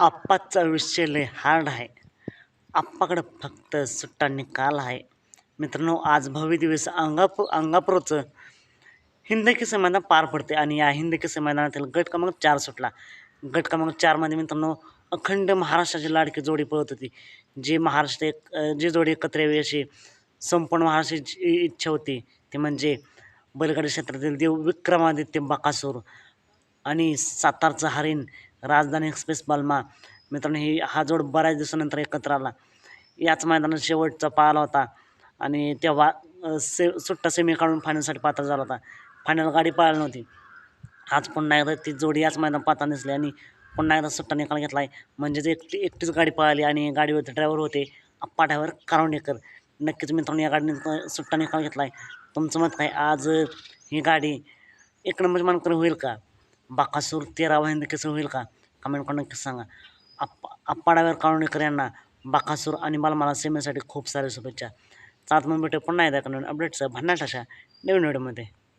आप्पाचा विषय लय हार्ड आहे. आप्पाकडं फक्त सुट्टा निकाल आहे. मित्रांनो आज भव्य दिवस अंगापूर अंगापूरचं हिंद मैदान पार पडते आणि या हिंद मैदानातील गट क्रमांक चार सुटला. गट क्रमांक चारमध्ये मित्रांनो अखंड महाराष्ट्राची लाडकी जोडी पळत होती. जी महाराष्ट्र एक जी जोडी एकत्र यावी अशी संपूर्ण महाराष्ट्राची इच्छा होती ती म्हणजे बैलगाडी क्षेत्रातील देव विक्रमादित्य बकासूर आणि सातारचं हरिण राजधानी एक्सप्रेस बलमा. मित्रांनो ही हा जोड बऱ्याच दिवसानंतर एकत्र आला. याच मैदानात शेवटचा पाहिला होता. आणि तेव्हा से सुट्टा सेमी काढून फायनलसाठी पात्र झाला होता. फायनल गाडी पाळली नव्हती. आज पुन्हा एकदा ती जोडी याच मैदान पाहता दिसली आणि पुन्हा एकदा सुट्टा निकाल घेतला आहे म्हणजेच एकटी एकटीच गाडी पळाली आणि गाडीवरती ड्रायव्हर होते पाठ्यावर ड्रायव्हर कारोंडेकर नक्कीच मित्रांनो या गाडीने सुट्टा निकाल घेतला आहे तुमचं मत काय? आज ही गाडी एक नंबर मानकर होईल का? बाकासूर तेरा वाहिंद कसं होईल का? कमेंट करून नक्की सांगा. आप्पा अप्पाडावर ड्रायव्हर यांना बाकासूर आणि बालमाला सेमेसाठी खूप साऱ्या शुभेच्छा. चालत मग भेटू पुन्हा एकदा. अपडेट्स भन्नाट अशा नवीन व्हिडिओमध्ये